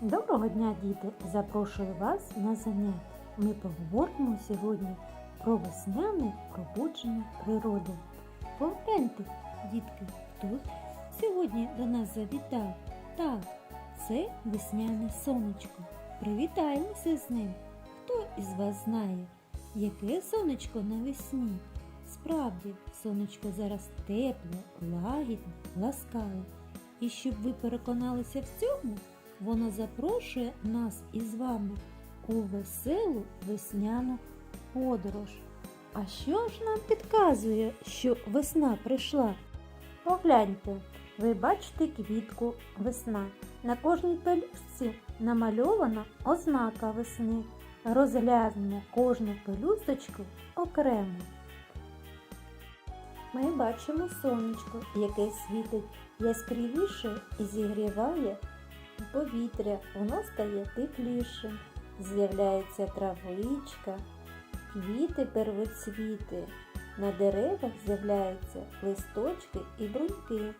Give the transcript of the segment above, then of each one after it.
Доброго дня, діти! Запрошую вас на заняття. Ми поговоримо сьогодні про весняне пробудження природи. Погляньте, дітки, хто сьогодні до нас завітав? Так, це весняне сонечко. Привітаємося з ним. Хто із вас знає, яке сонечко навесні? Справді, сонечко зараз тепле, лагідне, ласкаве. І щоб ви переконалися в цьому, воно запрошує нас із вами у веселу весняну подорож. А що ж нам підказує, що весна прийшла? Погляньте, ви бачите квітку весна. На кожній пелюстці намальована ознака весни. Розглянемо кожну пелюсточку окремо. Ми бачимо сонечко, яке світить яскравіше і зігріває повітря, воно стає теплішим. З'являється травичка, квіти первоцвіти. На деревах з'являються листочки і бруньки.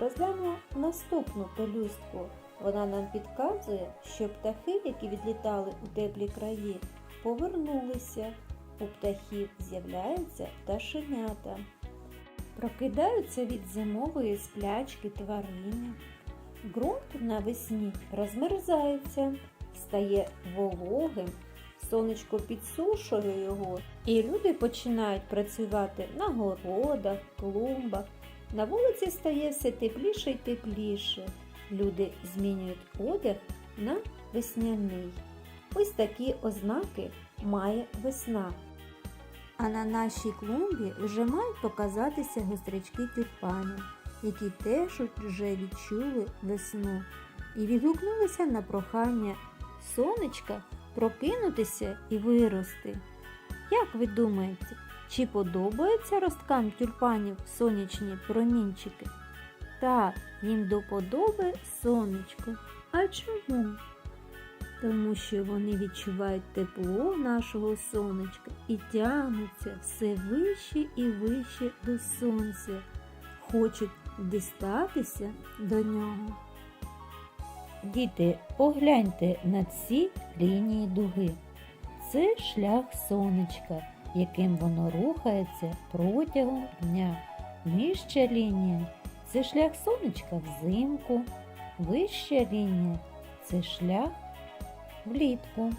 Розглянемо наступну пелюстку. Вона нам підказує, що птахи, які відлітали у теплі краї, повернулися. У птахів з'являються пташенята. Прокидаються від зимової сплячки тварини. Ґрунт навесні розмерзається, стає вологим, сонечко підсушує його, і люди починають працювати на городах, клумбах. На вулиці стає все тепліше й тепліше. Люди змінюють одяг на весняний. Ось такі ознаки має весна. А на нашій клумбі вже мають показатися гострячки тюльпанів, які теж вже відчули весну і відгукнулися на прохання сонечка прокинутися і вирости. Як ви думаєте, чи подобаються росткам тюльпанів сонячні промінчики? Так, їм до подоби сонечко. А чому? Тому що вони відчувають тепло нашого сонечка і тягнуться все вище і вище до сонця, хочуть дістатися до нього. Діти, погляньте на ці лінії дуги. Це шлях сонечка, яким воно рухається протягом дня. Нижча лінія це шлях сонечка взимку, вища лінія це шлях влітку.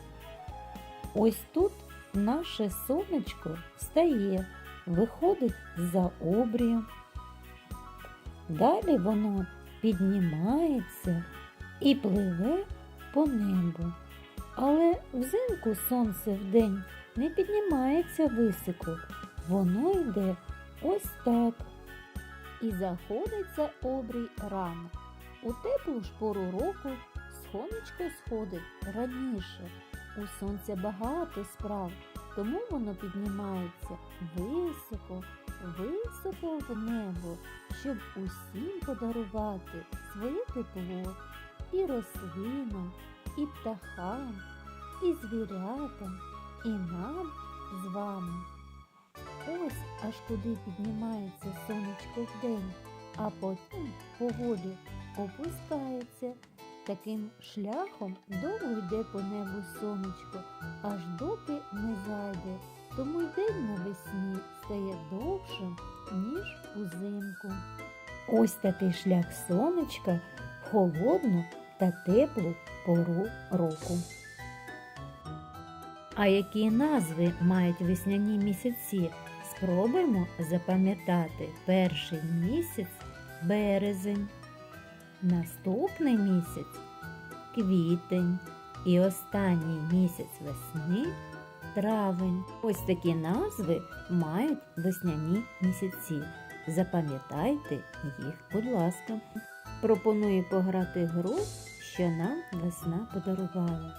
Ось тут наше сонечко встає, виходить за обрію. Далі воно піднімається і пливе по небу. Але взимку сонце вдень не піднімається високо, воно йде ось так. І заходить за обрій рано. У теплу ж пору року сонечко сходить раніше. У сонця багато справ, тому воно піднімається високо, високо в небо, щоб усім подарувати своє тепло і рослинам, і птахам, і звірятам, і нам з вами. Ось аж куди піднімається сонечко вдень, а потім поволі опускається. Таким шляхом довго йде по небу сонечко, аж доки не зайде. Тому й день навесні стає довшим, ніж узимку. Ось такий шлях сонечка в холодну та теплу пору року. А які назви мають весняні місяці? Спробуємо запам'ятати перший місяць березень, наступний місяць квітень і останній місяць весни травень. Ось такі назви мають весняні місяці. Запам'ятайте їх, будь ласка. Пропоную пограти гру, що нам весна подарувала.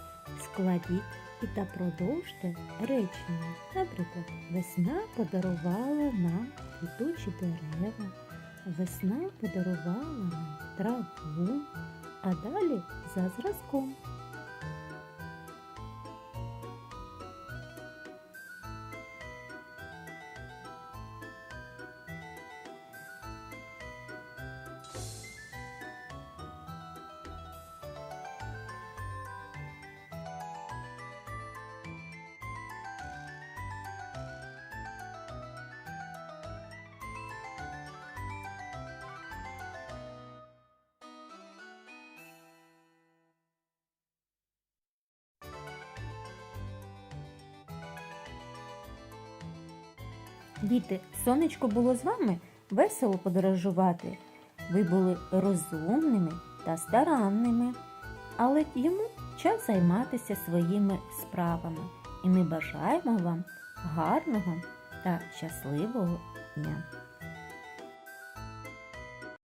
Складіть і та продовжте речення. Наприклад, весна подарувала нам квітучі дерева, весна подарувала нам траву, а далі за зразком. Діти, сонечко було з вами весело подорожувати. Ви були розумними та старанними, але йому час займатися своїми справами. І ми бажаємо вам гарного та щасливого дня.